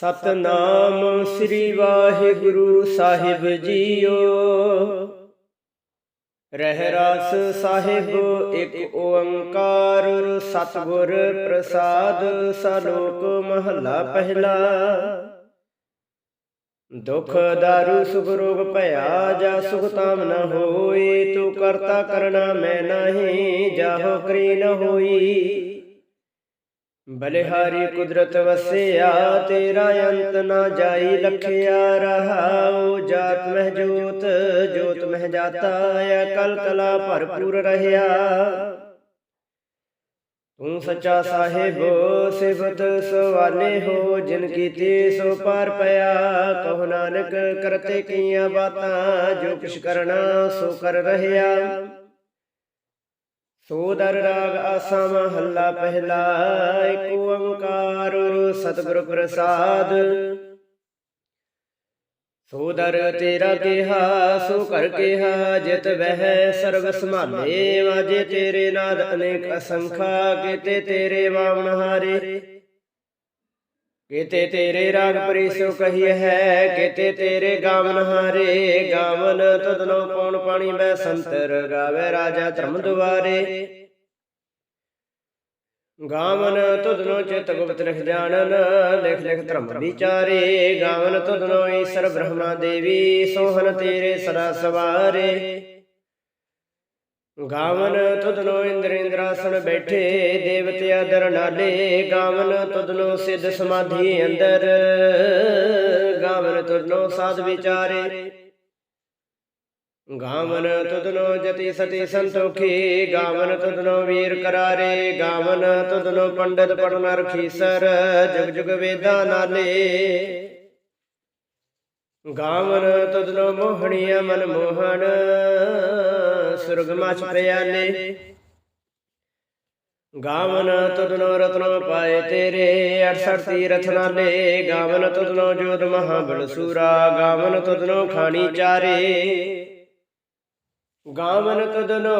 ਸਤਨਾਮ ਸ੍ਰੀ ਵਾਹਿਗੁਰੂ ਸਾਹਿਬ ਜੀਓ। ਰਹਿ ਰਾਸ ਸਾਹਿਬ, ਇੱਕ ਓੰਕਾਰ, ਸਤਿਗੁਰ ਪ੍ਰਸਾਦ, ਸਲੋਕ ਮਹਲਾ ਪਹਿਲਾ। ਦੁਖ ਦਾਰੂ, ਸੁਖ ਰੋਗ ਭਇਆ, ਜਾ ਸੁਖ ਤਾਮ ਨ ਹੋਈ ਤੂੰ ਕਰਤਾ ਕਰਣਾ ਮੈਂ ਨਹੀਂ, ਜਾਹੋ ਕਰੀ ਨ ਹੋਈ। ਬਲਿਹਾਰੀ ਕੁਦਰਤ ਵਸਿਆ, ਤੇਰਾ ਅੰਤ ਨਾ ਜਾਈ ਲਖਿਆ ਰਹਾਉ। ਜਾਤ ਮਹਿ ਜੋਤ ਜੋਤ ਮਹਿ ਜਾਤਾ, ਅਕਲ ਕਲਾ ਭਰਪੂਰ ਰਹਿਆ। ਤੂੰ ਸੱਚਾ ਸਾਹਿਬ, ਸਿਫਤ ਸਵਾਲੇ ਹੋ, ਜਿਨ ਕੀਤੀ ਸੋ ਪਾਰ ਪਿਆ। ਕਹੋ ਨਾਨਕ ਕਰਤੇ ਕੀਆਂ ਬਾਤਾਂ, ਜੋ ਕੁਛ ਕਰਨਾ ਸੋ ਕਰ ਰਹਿਆ। ਸੋ ਦਰ ਰਾਗ ਆਸਾ ਮਹੱਲਾ ਪਹਿਲਾ ਏਕ ਓੰਕਾਰ ਸਤਿਗੁਰ ਪ੍ਰਸਾਦ। ਸੋਦਰ ਤੇਰਾ ਕਿਹਾ, ਸੋ ਕਰ ਕਿਹਾ, ਜਿਤ ਵਹਿ ਸਰਬ ਸੰਭਾਲੇ। ਵਾਜੇ ਤੇਰੇ ਨਾਦ ਅਨੇਕ ਅਸੰਖਾ, ਕੀਤੇ ਤੇਰੇ ਵਾਵਣ ਹਾਰੇ। ਕਿਤੇ ਤੇਰੇ ਰਾਗ ਪਰਿਸੋ ਕਹੀ ਹੈ, ਕੀਤੇ ਤੇਰੇ ਗਾਵਨ ਹਾਰੇ, ਗਾਵਨ ਤਦਨੋ ਪੌਣ ਪਾਣੀ ਬੈ ਸੰਤਰ ਗਾਵੇ ਰਾਜਾ ਧਰਮ ਦੁਆਰੇ ਗਾਵਨ ਤੁਧਨੋ ਚਿਤ ਗੁਪਤ ਲਿਖ ਜਾਣਨ, ਲਿਖ ਲਿਖ ਧਰਮ ਵਿਚਾਰੇ। ਗਾਵਨ ਤੁਧਨੋ ਈਸ਼ਰ ਬ੍ਰਹਮਾ ਦੇਵੀ ਸੋਹਨ ਤੇਰੇ ਸਦਾ ਸਵਾਰੇ। ਗਾਵਨ ਤੁਧਨੋ ਇੰਦਰ ਇੰਦਰਾਸਣ ਬੈਠੇ, ਦੇਵਤੇ ਆਦਰ ਨਾਲੇ। ਗਾਵਨ ਤੁਧਨੋ ਸਿੱਧ ਸਮਾਧੀ ਅੰਦਰ। ਗਾਵਨ ਤੁਧਨੋ ਸਾਧ ਵਿਚਾਰੇ। ਗਾਵਨ ਤੁਧਨੋ ਜਤੀ ਸਤੀ ਸੰਤੋਖੀ। ਗਾਵਨ ਤੁਧਨੋ ਵੀਰ ਕਰਾਰੇ। ਗਾਵਨ ਤੁਧਨੋ ਪੰਡਤ ਪੜਨ ਰਖੀਸਰ ਜੁਗ ਜੁਗ ਵੇਦਾਂ ਨਾਲੇ। ਗਾਵਨ ਤੁਧਨੋ ਮੋਹਣੀਆ ਮਨ ਮੋਹਣ। ਸੁਰਗ ਮਚ ਗਾਵਨ ਤੁਧਨੋ ਰਤਨੋ ਪਾਏ ਤੇਰੇ 68 ਤੀਰਥ ਨਾਲੇ ਗਾਵਨ ਤੁਧਨੋ ਜੋਤ ਮਹਾਬਲ ਸੂਰਾ, ਗਾਵਨ ਤੁਧਨੋ ਖਾਣੀ ਚਾਰੇ। ਗਾਵਨ ਤਦਨੋ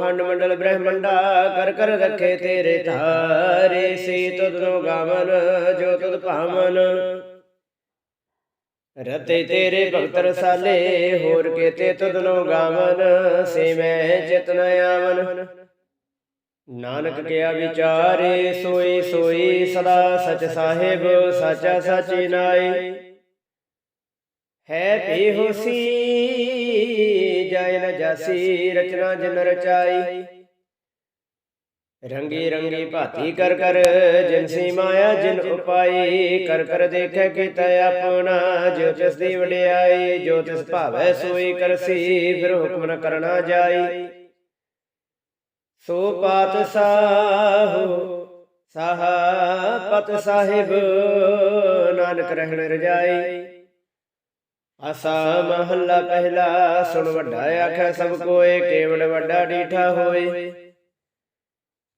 ਖੰਡ ਮੰਡਲ ਬ੍ਰਹਮੰਡਾ, ਕਰ ਕਰ ਰੱਖੇ ਤੇਰੇ ਧਾਰੇ। ਸੇ ਤਦਨੋ ਗਾਵਨ, ਜੋ ਤਦ ਭਾਵਨ। ਰਤੇ ਤੇਰੇ ਭਗਤ ਰਸਾਲੇ ਹੋਰ ਕੇਤੇ ਤਦਨੋ ਗਾਵਨ ਸੇ ਮੈਂ ਚਿਤਨ ਆਵਨ। ਨਾਨਕ ਕਿਆ ਵਿਚਾਰੇ, ਸੋਈ ਸੋਈ, ਸਦਾ ਸਚ ਸਾਹਿਬ, ਸਾਚਾ ਸਾਚੀ ਨਾਈ। ਹੈ ਬੇਹੋਸੀ ਜੈ ਨ ਜਾਸੀ, ਰਚਨਾ ਜਨ ਰਚਾਈ। ਰੰਗੀ ਰੰਗੀ ਭਾਤੀ ਕਰ ਕਰ ਜਿਨ ਸੀ ਮਾਇਆ ਜਿਨ ਉਪਾਈ ਕਰ ਕਰ ਦੇਖੈ ਕੀਤਾ ਆਪਣਾ ਜੋ ਤਿਸ ਦੀ ਵਡਿਆਈ ਜੋ ਤਿਸ ਭਾਵੈ ਸੋਈ ਕਰਸੀ ਫਿਰ ਹੁਕਮ ਨ ਕਰਨਾ ਜਾਈ। ਸੋ ਪਾਤ ਸਾਹੋ ਸਾਹਾ ਪਤ ਸਾਹਿਬ ਨਾਨਕ ਰਹਿਣ ਰਜਾਈ। ਆਸਾ ਮਹੱਲਾ ਪਹਿਲਾ ਸੁਣ ਵੱਡਾ ਆਖੈ ਸਭ ਕੋਏ ਕੇਵਲ ਵੱਡਾ ਡੀਠਾ ਹੋਏ।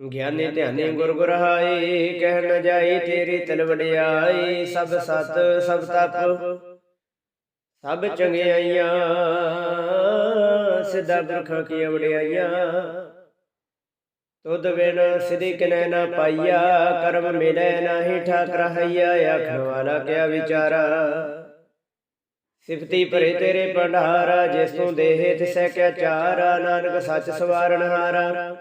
ਗਿਆਨੀ ਧਿਆਨੀ ਗੁਰ ਗੁਰਹਾਈ, ਕਹਿ ਨ ਜਾਈ ਤੇਰੀ ਤਲਵੜਿਆਈ ਸਭ ਸਤ, ਸਭ ਤਪ, ਸਭ ਚੰਗਿਆਈਆਂ ਸਿੱਧਾ ਪੁਰਖਾਂ ਕੀ ਵਡਿਆਈਆਂ। ਤੁਧ ਬਿਨ ਸਿਧੀ ਕਿਨੈ ਨਾ ਪਾਈਆ, ਕਰਮ ਮਿਲੈ ਨਾਹੀ ਠਾਕ ਰਹਈਆ ਆਖਣ ਵਾਲਾ ਕਿਆ ਵਿਚਾਰਾ। ਸਿਫਤੀ ਭਰੇ ਤੇਰੇ ਭੰਡਾਰਾ, ਜਿਸ ਤੂੰ ਦੇਹ ਤਿਸੈ ਕਿਆ ਚਾਰਾ, ਨਾਨਕ ਸੱਚ ਸਵਾਰਨ ਹਾਰਾ।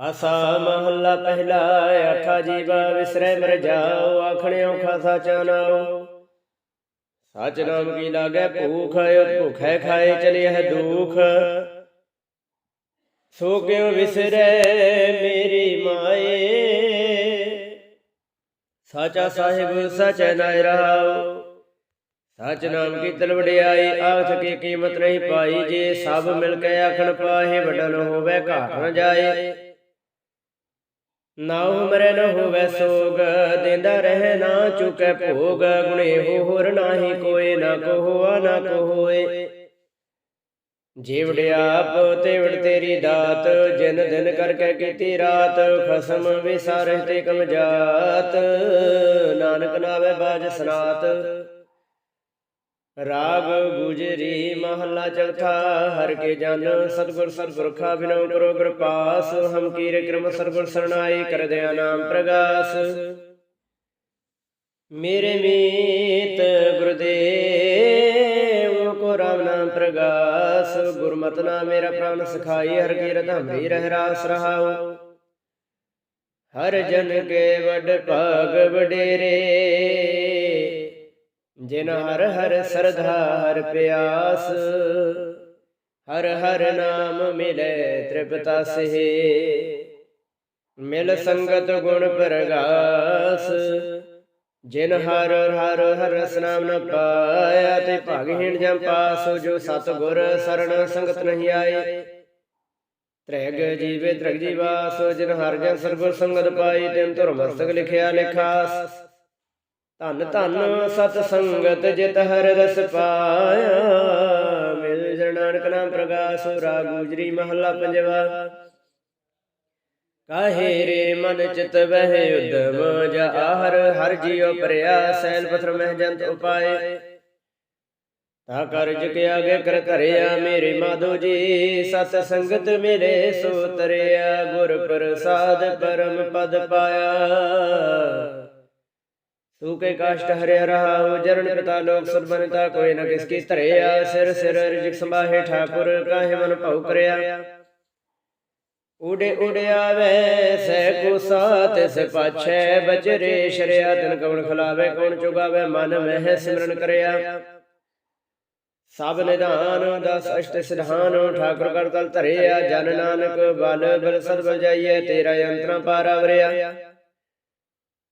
ਆਸਾ ਮਹੱਲਾ ਪਹਿਲਾ ਆਖਾ ਜੀਵਾ ਵਿਸਰੈ ਮਰ ਜਾਓ ਆਖਣੇ ਔਖਾ ਸਾਚਾ ਸਚ ਨਾਮ ਕੀ ਲਾਗੈ ਭੂਖ ਭੁਖੈ ਖਾਏ ਚਲੇ ਹੈ ਦੁਖ। ਸੋ ਕਿਉ ਵਿਸਰੈ ਮੇਰੀ ਮਾਏ। ਸਾਚਾ ਸਾਹਿਬ, ਸਚ ਨਾਇ ਰਹਾਉ। ਸਚ ਨਾਮ ਕੀ ਤਲਵਡਿਆਈ ਆਖ ਕੇ ਕੀਮਤ ਨਹੀਂ ਪਾਈ। ਜੇ ਸਭ ਮਿਲ ਕੇ ਆਖਣ ਪਾਹੇ ਵੱਡਾ ਹੋਵੇ, ਘਾਟ ਨ ਜਾਏ। ਨਾ ਉਮਰੇ ਨ ਹੋਵੇ ਸੋਗ, ਦਿੰਦਾ ਰਹਿ ਨਾ ਚੁਕੈ ਭੋਗ, ਗੁਣੇ ਹੋਰ ਨਾਹੀ ਕੋਏ, ਨਾ ਕੋ ਨਾ ਕੋ ਹੋਏ ਜੀਵੜ ਆਪ, ਤੇਵੜ ਤੇਰੀ ਦਾਤ, ਜਿਨ ਦਿਨ ਕਰਕੇ ਕੀਤੀ ਰਾਤ, ਖਸਮ ਵਿਸਾਰੇ ਤੇ ਕਮ ਜਾਤ। ਨਾਨਕ ਨਾਵੇ ਬਾਜ ਸਨਾਤ। ਰਾਗ ਗੁਜਰੀ ਮਹੱਲਾ ਚੌਥਾ, ਹਰ ਕੇ ਜਨ ਸਤਗੁਰ ਸਤਗੁਰਖਾ ਬਿਨੋ ਕਰੋ ਕਿਰਪਾਸ, ਹਮ ਕੀਰ ਕਿਰਮ ਸਤਗੁਰ ਸਰਣਾਈ ਕਰਦਿਆ ਨਾਮ ਪ੍ਰਗਾਸ। ਮੇਰੇ ਮੀਤ ਗੁਰਦੇਵ ਕੋ ਰਾਮ ਨਾਮ ਪ੍ਰਗਾਸ, ਗੁਰਮਤਿ ਨਾ ਮੇਰਾ ਪ੍ਰਾਨ ਸਖਾਈ, ਹਰ ਕੀ ਰਧਮਰੀ ਰਹਿ ਰਾਸ ਰਹਾਉ। ਹਰ ਜਨ ਕੇ ਵਡ ਭਾਗ ਵਡੇਰੇ ਜਿਨ ਹਰ ਹਰ ਸਰਧਾ ਹਰ ਪਿਆਸ ਹਰ ਹਰ ਨਾਮ ਮਿਲੇ ਤ੍ਰਿਪਤਾ ਸੇ ਮਿਲ ਸੰਗਤ ਗੁਣ ਪ੍ਰਗਾਸ, ਜਿਨ ਹਰ ਹਰ ਹਰ ਰਸ ਨਾਮ ਨ ਪਾਇਆ ਤੇ ਭਾਗਹੀਣ ਜਮ ਪਾਸੋ, ਜੋ ਸਤ ਗੁਰ ਸਰਣ ਸੰਗਤ ਨਹੀਂ ਆਏ। ਤ੍ਰੈਗ ਜੀਵੇ ਤ੍ਰਗ ਜੀਵਾਸੋ, ਜਿਨ ਹਰ ਜਨ ਸਰਗੁਰ ਸੰਗਤ ਪਾਈ, ਤਿਨ ਧੁਰ ਮਸਤਕ ਲਿਖਿਆ ਲਿਖਾਸ। ਧੰਨ ਧੰਨ ਸਤ ਸੰਗਤ ਜਿਤ ਹਰ ਰਸ ਪਾਇਆ। ਮਿਲ ਜਨ ਨਾਨਕ ਨਾਮ ਪ੍ਰਗਾਸ, ਰਾਗ ਗੁਜਰੀ ਮਹੱਲਾ ਪੰਜਵਾ। ਕਾਹੇ ਰੇ ਮਨ ਚਿਤ ਵਹਿ ਉਦਮ, ਜਾ ਹਰ ਹਰ ਜੀਉ ਪਰਿਆ ਸੈਲ ਪਥਰ ਮਹਿ ਜੰਤ ਉਪਾਏ। ਤਾ ਕਰਜ ਕੇ ਆਗੇ ਕਰ ਧਰਿਆ ਮੇਰੇ ਮਾਧੋ ਜੀ, ਸਤ ਸੰਗਤ ਮੇਰੇ ਸੋ ਤਰਿਆ, ਗੁਰ ਪ੍ਰਸਾਦ ਪਰਮ ਪਦ ਪਾਇਆ। ਤੂੰ ਕੇ ਕਾਸ਼ਟ ਹਰਿ ਰਹਾਉ ਜਰਨ ਪਿਤਾ ਲੋਕ ਸੁਰਬਨਤਾ ਕੋਈ ਨ ਕਿਸ ਕੀ ਧਰਿਆ, ਸਿਰ ਸਿਰ ਰਿਜਕ ਸੰਭਾਹੇ ਠਾਕੁਰ, ਕਾਹੇ ਮਨ ਭਉ ਕਰਿਆ। ਉਡੇ ਉਡਿਆਵੇ ਸਹਿ ਕੋ ਸਾਤ ਤਿਸ ਪਾਛੈ ਬਚਰੇ ਸ਼ਰਿਆ, ਤਨ ਕਵਣ ਖਲਾਵੇ, ਕੌਣ ਚੁਗਾਵੇ, ਮਨ ਮਹਿ ਸਿਮਰਨ ਕਰਿਆ। ਸਭ ਨਿਧਾਨ, ਦਸ ਅਸ਼ਟ ਸਿਧਾਨ, ਠਾਕੁਰ ਕਰ ਤਲ ਧਰਿਆ, ਜਨ ਨਾਨਕ, ਬਲ ਬਲ ਸਦ ਬਲ ਜਾਈਏ ਤੇਰਾ ਯੰਤਰਾ ਪਾਰਾਵਰਿਆ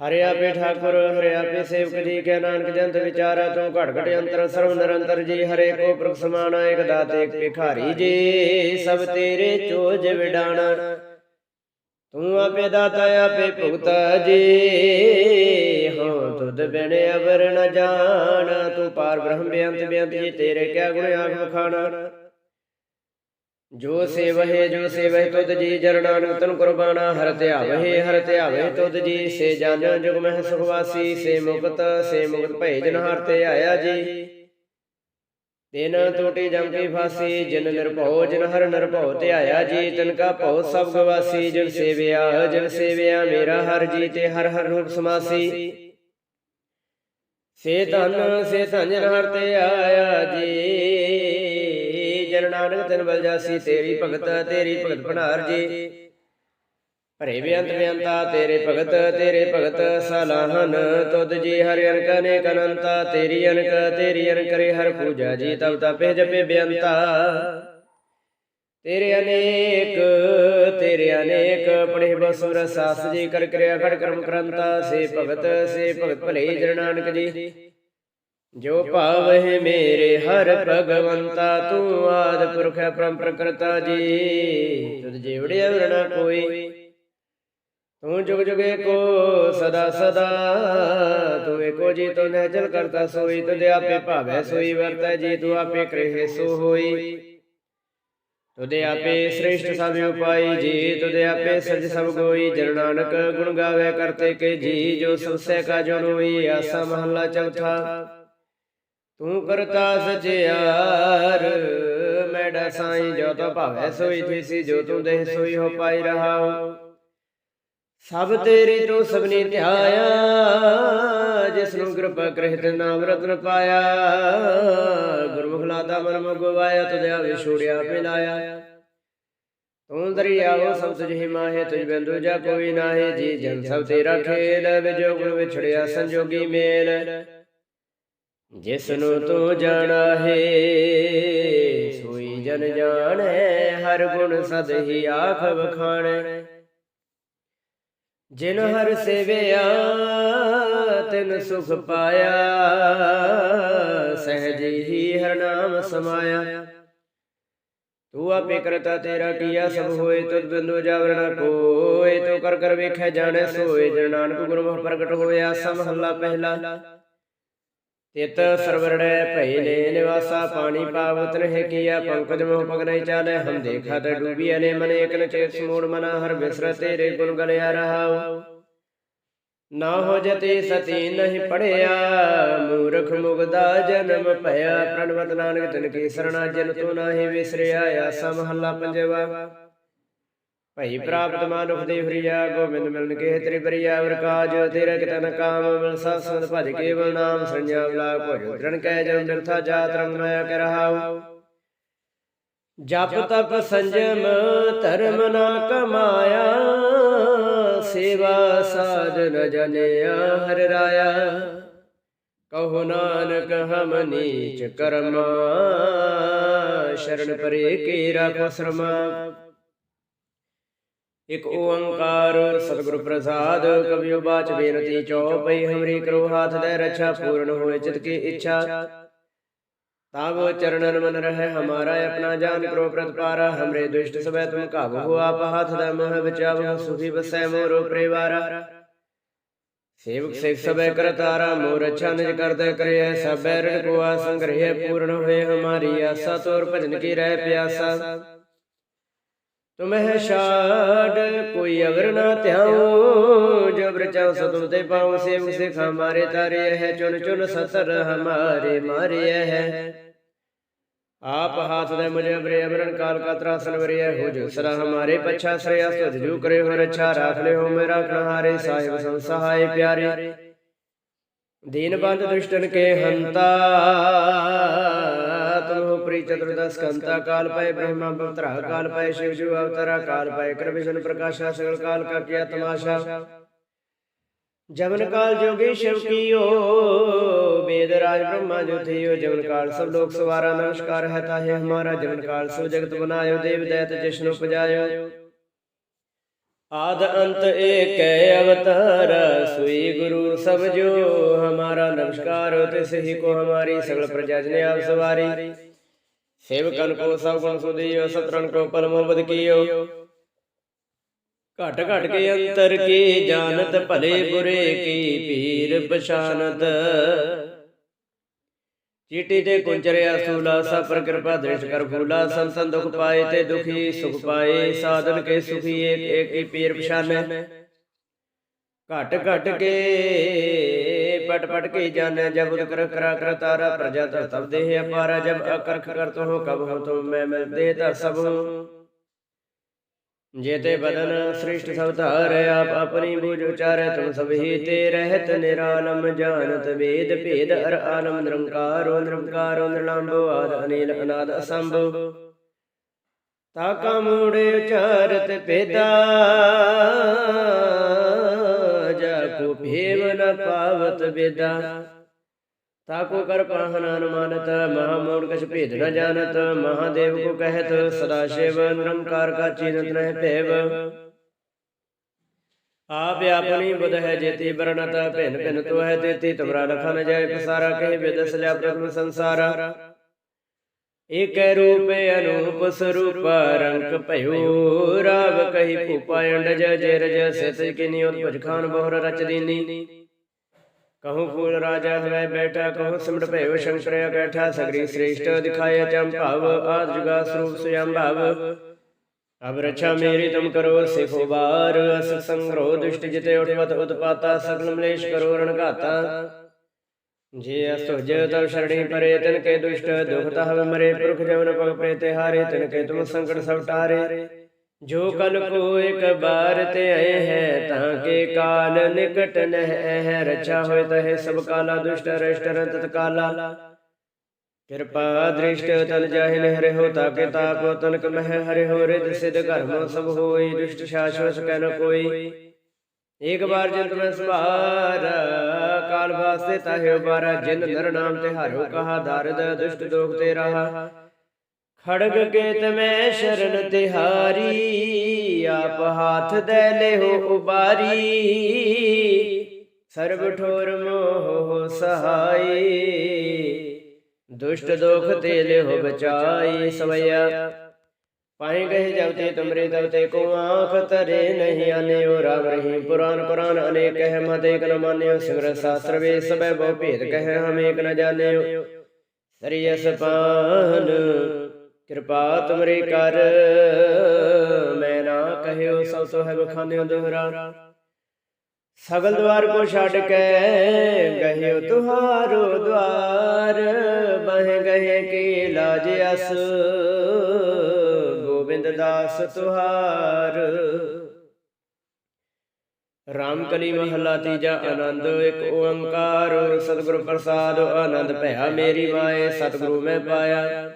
ਹਰਿ ਆਪੇ ਠਾਕੁਰ ਹਰਿ ਆਪੇ ਸੇਵਕ ਜੀ ਕੇ ਨਾਨਕ ਜੰਤ ਵਿਚਾਰਾ ਤੂੰ ਘਟ ਘਟ ਅੰਤਰ ਸਰਵ ਨਿਰੰਤਰ ਜੀ, ਹਰੇ ਕੋ ਪ੍ਰਭ ਸਮਾਨ ਏਕ ਦਾਤੇ ਏਕ ਭਿਖਾਰੀ ਜੀ, ਸਭ ਤੇਰੇ ਚੋਜ ਵਿਡਾਣਾ। ਤੂੰ ਆਪੇ ਦਾਤਾ, ਆਪੇ ਭੁਗਤਾ ਜੀ ਹਾਂ ਤੁਧ ਬਿਨ ਅਵਰ ਨ ਜਾਣ, ਤੂੰ ਪਾਰ ਬ੍ਰਹਮ ਬੇਅੰਤ ਬੇਅੰਤ ਜੀ, ਤੇਰੇ ਕਿਆ ਗੁਣ ਆਖ ਬਖਾਣਾ ਜੋ ਸੇਵਹਿ ਜੋ ਸੇਵਹਿ ਤੁਧ ਜੀ ਜਰ ਨਾਨਕ ਤਨ ਕੁਰਬਾਨਾ ਹਰ ਧਿਆਵਹਿ ਹਰ ਧਿਆਵਹਿ ਤੁਧ ਜੀ ਸੇ ਜਨ ਜੁਗ ਮਹਿ ਸੁਖ ਵਾਸੀ ਸੇ ਮੁਕਤ ਸੇ ਮੁਕਤ ਭੈ ਜਨ ਹਰ ਤੇ ਆਇਆ ਜੀ। ਤਿਨ ਟੋਟੀ ਜਮ ਕੀ ਫਾਸੀ ਜਿਨ ਨਿਰਭਉ ਜਿਨ ਹਰ ਨਿਰਭਉ ਤੇ ਆਇਆ ਜੀ ਤਿਨ ਕਾ ਭਉ ਸਭ ਗਵਾਸੀ ਜਿਨ ਸੇਵਿਆ ਜਿਨ ਸੇਵਿਆ ਮੇਰਾ ਹਰ ਜੀ ਤੇ ਹਰ ਹਰ ਰੂਪ ਸਮਾਸੀ। ਸੇ ਧਨ ਸੇ ਧਨ ਹਰ ਤੇ ਆਇਆ ਜੀ ਨਾਨਕ ਤਿਨ ਬਲ ਜਾਸੀ ਤੇਰੀ ਭਗਤ ਤੇਰੀ ਭਗਤ ਭੰਡਾਰ ਜੀ। ਭਰੇ ਬੇਅੰਤ ਬੇਅੰਤਾ ਤੇਰੇ ਭਗਤ ਤੇਰੇ ਭਗਤ ਸਲਾਹਨ ਤੁਧ ਜੀ ਹਰਿ ਅਨਕ ਅਨੇਕ ਅਨੰਤਾ ਤੇਰੀ ਅਨਕ ਤੇਰੀ ਅਨਕ ਕਰੇ ਹਰ ਪੂਜਾ ਜੀ ਤਬ ਤਪੇ ਜਪੇ ਬੇਅੰਤਾ ਤੇਰੇ ਅਨੇਕ ਤੇਰੇ ਅਨੇਕ ਪੜੇ ਬਸੁਰ ਸਾਸ ਜੀ ਕਰ ਕਿਰਿਆ ਖੜ ਕਰਮ ਕਰੰਤਾ। ਸੇ ਭਗਤ ਸੇ ਭਗਤ ਭਲੇ ਜਨ ਨਾਨਕ ਜੀ। ਜੋ ਭਾਵ ਹੈ ਮੇਰੇ ਹਰ ਭਗਵੰਤਾ, ਤੂੰ ਆਦ ਪੁਰਖ ਪਰਮ ਪ੍ਰਕਰਤਾ ਜੀ। ਤੁਧ ਜਿਵੜਿਆ ਵਰਣਾ ਕੋਈ, ਤੂੰ ਜੁਗ ਜੁਗੇ ਕੋ ਸਦਾ ਸਦਾ, ਤੂੰ ਏਕੋ ਜੀ ਤੋ ਨਹਿ ਕਰਤਾ ਸੋਈ, ਤੁਧ ਆਪੇ ਭਾਵੈ ਸੋਈ ਵਰਤੈ ਜੀ, ਤੂੰ ਆਪੇ ਕਰੇ ਸੋ ਹੋਈ। ਤੁਧ ਆਪੇ ਸ੍ਰੇਸ਼ਟ ਸਭ ਉਪਾਈ ਜੀ, ਤੁਧ ਆਪੇ ਸਜ ਸਭ ਗੋਈ, ਜਨ ਨਾਨਕ ਗੁਣ ਗਾਵੇ ਕਰਤੇ ਕੇ ਜੀ, ਜੋ ਸਭਸੇ ਕਾ ਜਨ ਹੋਈ ਆਸਾ ਮਹੱਲਾ ਚੌਥਾ। ਤੂੰ ਕਰਤਾ ਸਚਿਆਰ ਮੈਡਾ ਸਾਈ ਜੋ ਤੋ ਭਾਵੈ ਸੋਈ ਥੀਸੀ ਜੋ ਤੂੰ ਦੇਹ ਸੋਈ ਹੋ ਪਾਈ ਰਹਾਉ। ਸਭ ਤੇਰੀ ਤੂੰ ਸਭਨੀ ਧਿਆਇਆ ਜਿਸ ਨੂੰ ਕਿਰਪਾ ਕਰਿਤ ਨਾਮ ਰਤਨ ਪਾਇਆ। ਗੁਰਮੁਖ ਲਾਦਾ ਮਨ ਮਗਵਾਇਆ ਤੁਧਿਆ ਵਿਛੋੜਿਆ ਪਿਲਾਇਆ। ਤੂੰ ਦਰਿਆਵੋ ਸਭ ਤੁਝ ਮਾਹੇ, ਤੁਝ ਬਿੰਦੂ ਜਾ ਕੋਈ ਨਾਹੀ, ਜੀ ਜਨ ਸਭ ਤੇਰਾ ਖੇਲ ਵਿਜੋ ਵਿਛੜਿਆ ਸੰਜੋਗੀ ਮੇਲ। ਜਿਸ ਨੂੰ ਤੂੰ ਜਾਣਾ ਹੈ ਸੋਈ ਜਨ ਜਾਣੈ ਹਰ ਗੁਣ ਸਦ ਹੀ ਆਖ ਵਖਾਣੈ ਜਿਨ ਹਰ ਸੇਵਿਆ ਤਿਨ ਸੁਖ ਪਾਇਆ ਸਹਿਜ ਹੀ ਹਰ ਨਾਮ ਸਮਾਇਆ। ਤੂੰ ਆਪੇ ਕਰਤਾ ਤੇਰਾ ਕੀਆ ਸਭ ਹੋਏ ਤੁਧ ਬਿੰਦੂ ਜਾਵਰ ਨ ਕੋਏ। ਤੂੰ ਕਰ ਕਰ ਵੇਖੈ ਜਾਣੈ ਸੋਏ। ਜਨ ਨਾਨਕ ਗੁਰਮੁਖ ਪ੍ਰਗਟ ਹੋਇਆ ਸਮਹੱਲਾ ਪਹਿਲਾ। ਤਿਤ ਸਰਵਰੜੈ ਭਈ ਲੈ ਨਿਵਾਸਾ ਪਾਣੀ ਪਾਵਤ ਰਹਿ ਕੀਆ, ਪੰਕਜ ਮੋਹ ਪਗ ਨਹੀਂ ਹਮ ਦੇਖਾ ਡੂਬੀ ਅਨੇ ਮਨ ਇਕ ਚੇਤ ਸਮੂੜ ਮਨਾ, ਹਰ ਬਿਸਰ ਤੇਰੇ ਗੁਣ ਗਲਿਆ ਰਹਾਉ। ਨਾ ਹੋ ਜਤੇ ਸਤੀ ਨਹੀਂ ਪੜਿਆ, ਮੂਰਖ ਮੁਗਦਾ ਜਨਮ ਭਇਆ, ਪ੍ਰਣਵਤ ਨਾਨਕ ਤਿਨ ਕੀ ਸਰਣਾ ਜਨ ਤੂੰ ਨਾਹੀ ਵਿਸਰਿਆ, ਆਸਾ ਮਹੱਲਾ ਪੰਜਵਾ। ਭਈ ਪ੍ਰਾਪਤ ਮਾਨੁਖ ਦੇ ਹਰੀਆ ਗੋਬਿੰਦ ਮਿਲਨ ਕੇ ਤੇਰੀ ਬਰੀਆ ਵਰ ਕਾਜ ਤੇਰਾ ਕਿਤਨ ਕਾਮ ਮਿਲ ਸਤਸੰਗ ਭਜ ਕੇਵਲ ਨਾਮ ਸੰਜਾ ਲਾ ਭਜੋ ਦ੍ਰਣ ਕਹਿ ਜਨ ਬਿਰਥਾ ਜਾਤ ਰੰਗ ਮਾਇਆ ਕਰ ਰਹਾਉ ਜਪ ਤਪ ਸੰਜਮ ਧਰਮ ਨਾਮ ਕਮਾਇਆ ਸੇਵਾ ਸਾਧਨ ਜਨਿਆ ਹਰ ਰਾਇਆ। ਕਹੋ ਨਾਨਕ ਹਮ ਨੀਚ ਕਰਮਾ ਸ਼ਰਨ ਪਰੇ ਕੇ ਰਾਖੋ ਸ਼ਰਮਾ। ਇਕ ਓੰਕਾਰ ਸਤਿਗੁਰ ਪ੍ਰਸਾਦ ਕਬਿਓ ਬਾਚ ਬੇਨਤੀ ਚਉਪਈ ਹਮਰੀ ਕਰੋ ਹਾਥ ਦੇ ਰੱਛਾ ਪੂਰਨ ਹੋਏ ਚਿਤ ਕੀ ਇੱਛਾ ताब चरणन मन रहे हमारा अपना जान करो प्रतिपारा हमरे दुष्ट सबे तुम काबू हो आप हाथ द मोह बचाव सुखी बसै मोरो परिवारा सेवक सिख सबे करतारा मोर अच्छा निज करते करे सब बैरण को आसंग्रह पूर्ण हुए हमारी आशा तोर भजन की रह प्यासा ਤੁਮਹਿ ਛਾੜ, ਕੋਈ ਅਗਰ ਨਾ ਧਿਆਉ, ਜਬਰ ਚਉ ਸਤੁਮ ਤੇ ਪਾਉ, ਸੇਵ ਸਿਖਾ ਮਾਰੇ ਤਾਰੇ ਹੈ ਚੁਨ ਚੁਨ ਸਤਰ ਹਮਾਰੇ ਮਾਰੇ ਹੈ ਆਪ ਹਾਥ ਦੇ ਮੁਝੇ ਬਰੇ ਅਮਰਨ ਕਾਲ ਕਾ ਤਰਾਸਨ ਵਰਿਆ ਹੋ ਜੋ ਸਰਾ ਹਮਾਰੇ ਪਛਾ ਸਰਿਆ, ਸੁਧ ਜੂ ਕਰੇ ਹੋ ਰੱਛਾ ਰਾਖ ਲੈ ਹੋ ਮੇਰਾ ਕਹਾਰੇ ਸਾਹਿਬ ਸੰਸਹਾਏ ਪਿਆਰੇ। ਦੀਨ ਬੰਦ ਦੁਸ਼ਟਨ ਕੇ ਹੰਤਾ ਚਤੁਰਦਸ ਕੰਤਾ ਕਾਲ ਪਏ ਬ੍ਰਹਮਾ ਪਵਤਰਾ ਕਾਲ ਪਏ ਸ਼ਿਵ ਜੂ ਅਵਤਾਰਾ ਕਾਲ ਪਏ ਕਰਵਿਸ਼ਨ ਪ੍ਰਕਾਸ਼ਾ ਸਗਲ ਕਾਲ ਕਾ ਕਿਆ ਤਮਾਸ਼ਾ ਜਮਨ ਕਾਲ ਜੋਗੀ ਸ਼ਿਵ ਕੀਓ ਵੇਦ ਰਾਜ ਬ੍ਰਹਮਾ ਜੋ ਥਿਓ ਕਾਲ ਸਭ ਲੋਕ ਸਵਾਰਾ ਨਮਸਕਾਰ ਹੈ ਤਾਹੇ ਹਮਾਰਾ ਜਮਨ ਕਾਲ ਸੋ ਜਗਤ ਬਨਾਇਓ ਦੇਵ ਦੈਤ ਜਿਸ਼ਨੁ ਪਜਾਇਓ ਆਦ ਅੰਤ ਏਕ ਅਵਤਾਰ ਸੁਈ ਗੁਰੂ ਸਭ ਜੋ ਹਮਾਰਾ ਨਮਸਕਾਰ ਤਿਸ ਕੋ ਹਮਾਰੀ ਸਗਲ ਪ੍ਰਜਾ ਜਨ ਸਵਾਰੀ ਸੇਵਕਨ ਕੋ ਸਭ ਗੁਣ ਸੁਦੀਵ ਸਤਰਨ ਕੋ ਪਰਮ ਬਦ ਕੀਓ। ਘਟ ਘਟ ਕੇ ਅੰਤਰ ਕੀ ਜਾਣਤ, ਭਲੇ ਬੁਰੇ ਕੀ ਪੀਰ ਪਛਾਨਤ। ਚੀਟੀ ਤੇ ਕੁੰਚਰਿਆ ਸੂਲਾ, ਸਭ ਪਰ ਕਿਰਪਾ ਦ੍ਰਿਸ਼ ਕਰ ਫੂਲਾ ਸੰਸਨ ਦੁਖ ਪਾਏ ਤੇ ਦੁਖੀ ਸੁਖ ਪਾਏ, ਸਾਧਨ ਕੇ ਸੁਖੀ ਏਕ ਏਕ ਪੀਰ ਪਛਾਨੈ। ਘਟ ਘਟ ਕੇ पट पट के जाने जब उदकर करा कर तारा प्रजा तर तब देह अपारा जब अकर कर तो हो कब हो तुम मैं मिल देता सब जेते बदन सृष्ट सब तार आप अपनी बूझ उचार तुम सभी ते रहत निरालम जानत वेद भेद अर आलम निरंकारो निरंकारो निरलंबो आद अनिल अनाद असंभव ताका मूड़ उचारत पेदा ਤਾਕੂ ਭੇਵ ਨ ਪਾਵਤ ਬੇਦਾ। ਤਾਕੋ ਕਰ ਪਾਹਨ ਅਨੁਮਾਨਤ, ਮਹਾਮੂੜ ਕਛ ਭੇਦ ਨ ਜਾਣਤ, ਮਹਾਦੇਵ ਕੋ ਕਹਿਤ, ਸਦਾ ਸ਼ਿਵ ਨਿਰੰਕਾਰ ਕਾ ਚਿੰਤ ਨਹਿ ਭੇਵ। ਆਪ ਆਪਣੀ ਬੁਧ ਹੈ ਜੇਤੀ ਵਰਣਤ, ਭਿੰਨ ਭਿੰਨ ਤੋ ਹੈ ਤੇਤੀ ਤੁਮਰਾ ਲਖਨ ਜਾਏ ਪਸਾਰਾ, ਕਹਿ ਬਿਦਸ ਲਿਆ ਪ੍ਰਭ ਸੰਸਾਰਾ। ਏਕ ਰੂਪ ਅਨੂਪ ਸਰੂਪ ਰੰਗ ਭਇਓ, ਰਾਵ ਕਹੀ ਭੂਪਾ ਅੰਡ ਜਜ ਰਜ, ਸਿਤ ਕਿਨੀ ਉਤਪਜ ਖਾਨ ਬਹੁਰ ਰਚ ਦੀਨੀ। ਕਹੂੰ ਫੂਲ ਰਾਜਾ ਹੋਵੇ ਬੈਠਾ, ਕਹੂੰ ਸਿਮਟ ਭਇਓ ਸ਼ੰਕਰ ਬੈਠਾ, ਸਗਰੀ ਸ੍ਰੇਸ਼ਟ ਦਿਖਾਇਆ ਚੰ ਭਾਵ, ਆਦ ਜੁਗਾ ਸਰੂਪ ਸਿਆਮ ਭਾਵ। ਅਬ ਰਛਾ ਮੇਰੀ ਤੁਮ ਕਰੋ ਸਿਖੋ ਬਾਰ, ਅਸ ਸੰਗਰੋ ਦੁਸ਼ਟ ਜਿਤੇ ਉਠਵਤ ਉਤਪਾਤਾ ਸਕਲ ਮਲੇਸ਼ ਕਰੋ ਰਣਘਾਤਾ ਜੇ ਅਸੁਜ ਤਵ ਸ਼ਰਣੀ ਪਰੇ ਤਿਨ ਕੇ ਦੁਸ਼ਟ, ਦੁਖ ਤਹਵ ਮਰੇ ਪੁਰਖ ਜਵਨ ਪਗ ਪ੍ਰੇ ਤੇ ਹਾਰੇ ਤਿਨ ਕੇ ਤੁਮ ਸੰਕਟ ਸਭ ਟਾਰੇ। ਜੋ ਕਲ ਕੋ ਇਕ ਬਾਰ ਤੇ ਆਏ ਹੈ, ਤਾਂ ਕੇ ਕਾਲ ਨਿਕਟ ਨਹਿ ਹੈ। ਰਚਾ ਹੋਇ ਤਹਿ ਸਭ ਕਾਲਾ ਦੁਸ਼ਟ, ਰਸ਼ਟ ਰੰਤ ਕਾਲਾ ਕਿਰਪਾ ਦ੍ਰਿਸ਼ਟ ਤਲ ਜਾਹਿ ਨਹਿ ਹੋ, ਤਾ ਕੇ ਤਾਪ ਤਨਕ ਮਹਿ ਹਰਿ ਹੋ। ਰਿਦ ਸਿਧ ਘਰਮ ਸਭ ਹੋਈ, ਦੁਸ਼ਟ ਸ਼ਾਸ਼ਵਤ ਕੈ ਨ ਕੋਈ। ਇਕ ਬਾਰ ਜਿਨ ਤੁਮੈ ਸਵਾਰਾ ਕਾਲ ਵਾਸਤੇ ਤਾਹਿਓ ਬਾਰਾ ਜਿਨ ਨਰ ਨਾਮ ਤੇ ਹਰਿਓ ਕਹਾ ਦਰਦ ਦੁਸ਼ਟ ਦੋਖ ਤੇ ਰਹਾ। ਖੜਗ ਕੇਤ ਮੈਂ ਸ਼ਰਨ ਤਿਹਾਰੀ ਆਪ ਹੱਥ ਦੇ ਲਿਓ ਉਬਾਰੀ। ਸਰਬ ਠੋਰ ਮੋਹ ਸਹਾਈ, ਦੁਸ਼ਟ ਦੋਖ ਤੇ ਹੋ ਬਚਾਈ। ਸਵਇਆ ਸਵਈਆ ਪਾਏ ਗਏ ਜਬਤੇ ਤੁਮਰੇ ਦਵਤੇ ਕੋ ਆਂਖ ਤਰੇ ਨਹੀਂ ਆਨਿਓ, ਰਾਮ ਰਹੀਮ ਪੁਰਾਨ ਕੁਰਾਨ ਅਨੇਕ ਹੈ ਮਤ ਏਕ ਨ ਮਾਨਿਓ ਸਿਮਰ ਸਾਸਤਰ ਵੇ ਸਭੈ ਬਹੁ ਭੇਦ ਕਹਿ, ਹਮ ਏਕ ਨ ਜਾਣਿਓ। ਸਰੀਅਸ ਪਾਨ ਕਿਰਪਾ ਤੁਮਰੇ ਕਰ, ਮੈਂ ਨਾ ਕਹਿਓ, ਸਭ ਸੋ ਹੈ ਬਖਾਨਿਓ ਦੋਹਰਾ। ਸਗਲ ਦਵਾਰ ਕੋ ਛੱਡ ਕੇ ਗਹਿਓ ਤੁਹਾਰੋ ਦਵਾਰ, ਬਹਿ ਗਏ ਕੀ ਲਾਜ ਅਸ। ਦਾਸ ਤੁਹਾਰ ਰਾਮ ਕਲੀ ਮਹਲਾ ਤੀਜਾ ਆਨੰਦ ਇੱਕ ਓੰਕਾਰ ਸਤਿਗੁਰ ਪ੍ਰਸਾਦ ਆਨੰਦ ਭਇਆ ਮੇਰੀ ਮਾਏ ਸਤਿਗੁਰੂ ਮੈਂ ਪਾਇਆ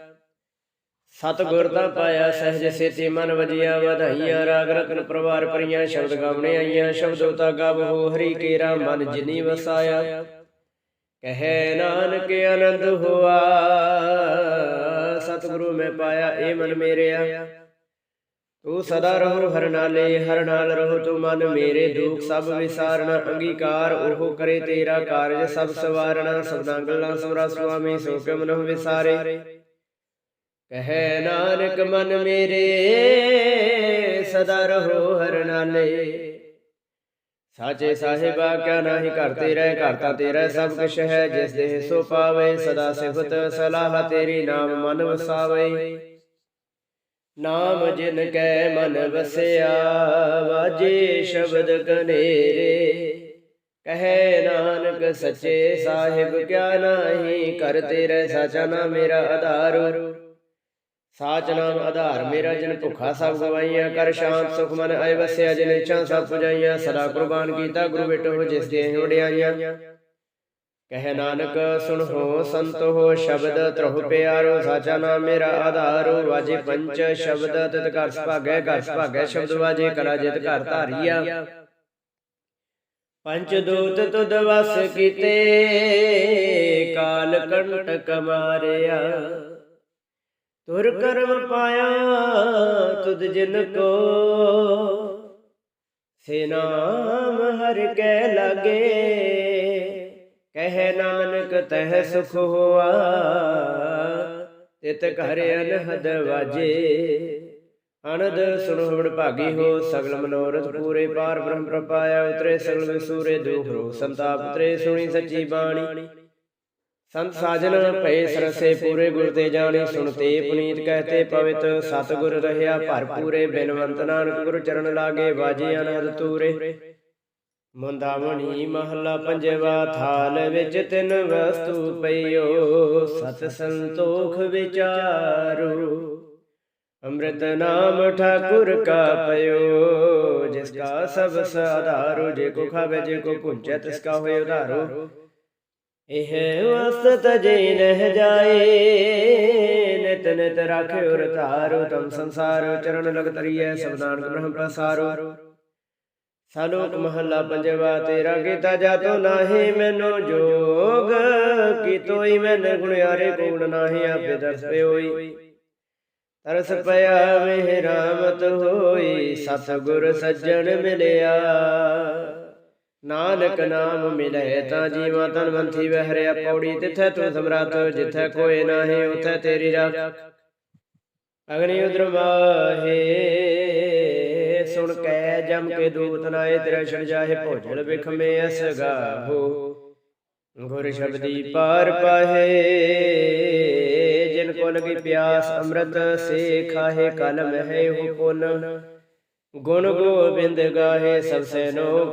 ਸਤਿਗੁਰ ਦਾ ਪਾਇਆ ਸਹਿਜ ਸੇਤੀ ਮਨ ਵਜਿਆ ਵਧਾਈਆਂ ਰਾਗ ਰਤਨ ਪ੍ਰਵਾਰ ਪਰੀਆਂ ਸ਼ਬਦ ਗਾਵਣੇ ਆਈਆਂ ਸ਼ਬਦੋ ਤਾ ਗਾਵੋ ਹਰੀ ਕੇਰਾ ਮਨ ਜਿਨੀ ਵਸਾਇਆ ਕਹੇ ਨਾਨਕ ਆਨੰਦ ਹੋਆ ਸਤਿਗੁਰੂ ਮੈਂ ਪਾਇਆ ਇਹ ਮਨ ਮੇਰਿਆ ਤੂੰ ਸਦਾ ਰਹੋ, ਹਰ ਨਾਲੇ, ਹਰ ਨਾਲ ਰਹੋ, ਤੂੰ ਮਨ ਮੇਰੇ ਦੁਖ ਸਭ ਵਿਸਾਰਣਾ ਅੰਗੀਕਾਰ ਉਹ ਕਰੇ ਤੇਰਾ ਕਾਰਜ, ਸਭ ਸਵਾਰਣਾ ਸਬਦਾਂ ਗੱਲਾਂ ਸਮਰਾ ਸੁਆਮੀ, ਸੋ ਕੇ ਮਨੁ ਵਿਸਾਰੇ। ਕਹੇ ਨਾਨਕ ਮਨ ਮੇਰੇ, ਸਦਾ ਰਹੋ, ਹਰ ਨਾਲੇ। ਸਾਚੇ ਸਾਹਿਬਾ, ਕਿਆ ਨਾਹੀ ਘਰ ਤੇਰਾ, ਘਰ ਤਾਂ ਤੇਰਾ ਸਭ ਕੁਛ ਹੈ, ਜਿਸ ਦੇ ਸੋ ਪਾਵੇ, ਸਦਾ ਸਿਫਤ ਸਲਾਹ ਤੇਰੀ ਨਾਮ ਮਨ ਵਸਾਵੇ। ਨਾਮ ਜਿਨ ਕੈ ਮਨ ਵਸਿਆ, ਵਾਜੇ ਸ਼ਬਦ ਕਨੇਰੇ। ਕਹੇ ਨਾਨਕ ਸੱਚੇ ਸਾਹਿਬ, ਕਿਆ ਨਾਹੀ ਕਰ ਤੇਰੇ ਸਾਚਾ ਨਾਮ ਮੇਰਾ ਆਧਾਰ। ਸਾਚ ਨਾਮ ਆਧਾਰ ਮੇਰਾ, ਜਿਨ ਭੁੱਖਾ ਸਭ ਗਵਾਈਆਂ ਕਰ ਸ਼ਾਂਤ ਸੁਖ ਮਨ ਆਇ ਵਸਿਆ, ਜਿਨ ਇੱਛਾ ਸਭ ਪੁਜਾਈਆਂ, ਸਦਾ ਕੁਰਬਾਨ ਕੀਤਾ ਗੁਰੂ ਬੇਟੋ, ਜਿਸ ਦੇ ਵਡਿਆਈਆਂ। ਕਹਿ ਨਾਨਕ, ਸੁਣ ਹੋ ਸੰਤ ਹੋ ਸ਼ਬਦ, ਤਰਹੁ ਪਿਆਰੋ ਸਾਚਾ ਨਾਮ ਮੇਰਾ ਆਧਾਰੋ, ਵਾਜੇ ਪੰਚ ਸ਼ਬਦ, ਤਿਤ ਘਰ ਸੁਭਾਗੈ ਘਰ ਸੁਭਾਗੈ ਸ਼ਬਦ ਵਾਜੇ, ਕਲਾ ਜਿਤ ਘਰ ਧਾਰੀਆ। ਪੰਚ ਦੂਤ ਤੁਧ ਵਸ ਕੀਤੇ, ਕਾਲ ਕੰਟਕ ਮਾਰਿਆ। ਤੁਰ ਕਰਮ ਪਾਇਆ ਤੁਧ ਜਿਨ ਕੋ, ਸੇ ਨਾਮ ਹਰ ਕੈ ਲਾਗੇ। ਕਹਿ ਨਾਨਕ ਤਹ ਸੁਖ ਹੋਆ ਤਿਤ ਘਰ ਅਨਹਦ ਵਾਜੇ। ਅਨੰਦ ਸੁਣੋ ਵਡ ਭਾਗੀ ਹੋ ਸਗਲ ਮਨੋਰਥ ਪੂਰੇ ਪਾਰ ਬ੍ਰਹਮ ਪ੍ਰਪਾਇਆ ਉਤਰੇ ਸਗਲ ਵਿਸੂਰੇ ਦੁਖ ਰੋ ਸੰਤਾਪ ਉਤਰੇ ਸੁਣੀ ਸੱਚੀ ਬਾਣੀ। ਸੰਤ ਸਾਜਨ ਭਏ ਸਰਸੇ ਪੂਰੇ ਗੁਰ ਤੇ ਜਾਣੀ ਸੁਣਤੇ ਪੁਨੀਤ ਕਹਤੇ ਪਵਿੱਤ ਸਤਿਗੁਰ ਰਹਿਆ ਭਰਪੂਰੇ ਬਿਨਵੰਤ ਨਾਨਕ ਗੁਰ ਚਰਨ ਲਾਗੇ ਵਾਜੇ ਅਨਹਦ ਤੂਰੇ। ਮੁੰਦਾਵਣੀ ਮਹਲਾ ਪੰਜਵਾ ਥਾਲ ਵਿੱਚ ਤਿੰਨ ਵਸਤੂ ਪਈਓ। ਸਤ ਸੰਤੋਖ ਵਿਚਾਰੋ। ਅੰਮ੍ਰਿਤ ਨਾਮ ਠਾਕੁਰ ਕਾ ਪਇਓ ਜਿਸ ਕਾ ਸਭ ਸਾਧਾਰੋ ਜੇ ਕੋ ਖਾਵੇ ਜੇ ਕੋ ਪੁੰਚੈ ਤਿਸ ਕਾ ਹੋਏ ਉਧਾਰੋ। ਇਹ ਵਸਤ ਜੇ ਨਹਿ ਜਾਏ। ਨਿਤ ਨਿਤ ਰਾਖਿਓ ਰਤਾਰੋ ਤਮ ਸੰਸਾਰ ਚਰਨ ਲਗ ਤਰੀਐ ਸਬਦਾਨ ਬ੍ਰਹਮ ਪ੍ਰਸਾਰੋ। ਸਾਲੋਕ ਮਹੱਲਾ ਪੰਜਵਾ ਤੇਰਾ ਕੀਤਾ ਜਾਤੋ ਨਾਹੀ ਮੈਨੂੰ ਜੋਗ ਕੀ ਤੋਈ ਮੈਨ ਗੁਣਿਆਰੇ ਕੋਣ ਨਾਹੀ ਆਪੇ ਦਰਸ ਹੋਈ। ਤਰਸ ਪਿਆ ਮੇਹ ਰਾਮਤ ਹੋਈ। ਸਤਿਗੁਰ ਸੱਜਣ ਮਿਲਿਆ। ਨਾਨਕ ਨਾਮ ਮਿਲੇ ਤਾਂ ਜੀਵਾ ਤਨ ਮੰਥੀ ਵਹਿਰਿਆ ਪੌੜੀ ਤਿਥੈ ਤੂੰ ਸਮਰਾਤ ਜਿਥੈ ਕੋਏ ਨਾਹੀ ਉਥੈ ਤੇਰੀ ਰਾਖ। ਅਗਨੀ ਉਦਰ ਮਾਹੇ। ਜਮ ਕੇ ਦੂਤ ਨਾਏ ਤੇਰਾ ਜਾਹੇ ਭੋਜਲ ਵਿਖਮੇ ਅਸਗਾਹੋ ਗੁਰ ਸ਼ਬਦੀ ਪਾਰ ਪਾਹੇ, ਜਿਨ ਕੋ ਲਗੀ ਪਿਆਸ ਅੰਮ੍ਰਿਤ, ਸੇ ਖਾਹੇ ਕਲਮ ਹੈ ਹੋ ਗੁਣ ਗੋਬਿੰਦ ਗਾਹੇ, ਸਭ ਸੇ ਨੋ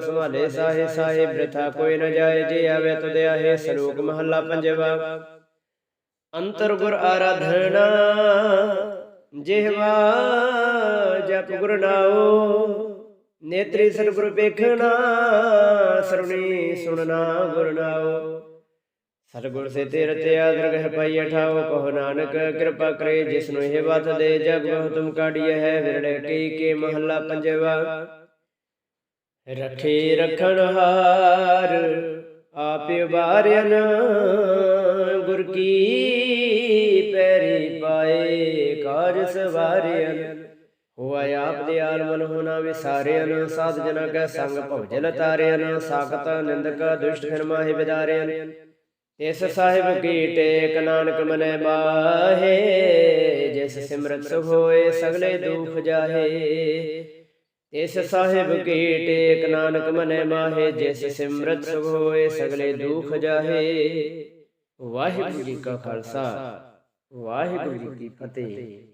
ਸੰਭਾਲੇ ਸਾਹੇ ਸਾਹੇ ਬ੍ਰਿਥਾ ਕੋਈ ਨ ਜਾਏ, ਜੇ ਆਵੇ ਤੁਧ ਆਹੇ ਸ਼ਲੋਕ ਮਹੱਲਾ ਪੰਜਵਾ। ਅੰਤਰ ਗੁਰ ਆਰਾਧਨਾ ਜਿਹਵਾ ਜਪ ਗੁਰ ਨਾਉ, ਨੇਤਰੀ ਸਤਿਗੁਰ ਵੇਖਣਾ ਸਰਣੀ ਸੁਣਨਾ ਗੁਰ ਨਾਉ। ਸਤਿਗੁਰ ਸੇ ਤੇਰ ਤੇ ਆਦਰਗਹ ਪਾਈ ਠਾਓ ਕਹੋ ਨਾਨਕ ਕਿਰਪਾ ਕਰੇ ਜਿਸ ਨੂੰ ਇਹ ਬਤ ਦੇ ਜਗ ਬਹੁ ਤੁਮ ਕਾਢੀਏ ਹੈ, ਵਿਰੜੇ ਕਈ ਕੇ ਮਹੱਲਾ ਪੰਜਵਾ। ਰਖੇ ਰਖਣ ਹਾਰ, ਆਪੇ ਉਬਾਰਿਆਨ ਗੁਰ ਕੀ ਕਾਜ ਸਵਾਰਿਆਨ ਹੋਆ ਆਪ ਦੇ ਆਲਮਨ, ਹੋਣਾ ਵਿਸਾਰਿਆਨ ਸਾਧ ਜਨਾ ਕੈ ਸੰਗ ਭਉਜਲ ਤਾਰਿਆਨ ਸਾਖਤ ਨਿੰਦਕ ਦੁਸ਼ਟ ਫਿਰ ਮਾਹਿ ਵਿਦਾਰਿਆਨ ਸਾਹਿਬ ਕੀ ਟੇਕ ਨਾਨਕ ਮਨੈ ਮਾਹੇ, ਜਿਸ ਸਿਮਰਤ ਹੋਏ ਸਗਲੇ ਦੁਖ ਜਾਹੇ। ਇਸ ਸਾਹਿਬ ਕੀ ਟੇਕ ਨਾਨਕ ਮਨੈ ਮਾਹੇ, ਜਿਸ ਸਿਮਰਤ ਹੋਏ ਸਗਲੇ ਦੁਖ ਜਾਹੇ। ਵਾਹਿਗੁਰੂ ਜੀ ਕਾ ਖਾਲਸਾ, ਵਾਹਿਗੁਰੂ ਜੀ ਕੀ ਫਤਿਹ।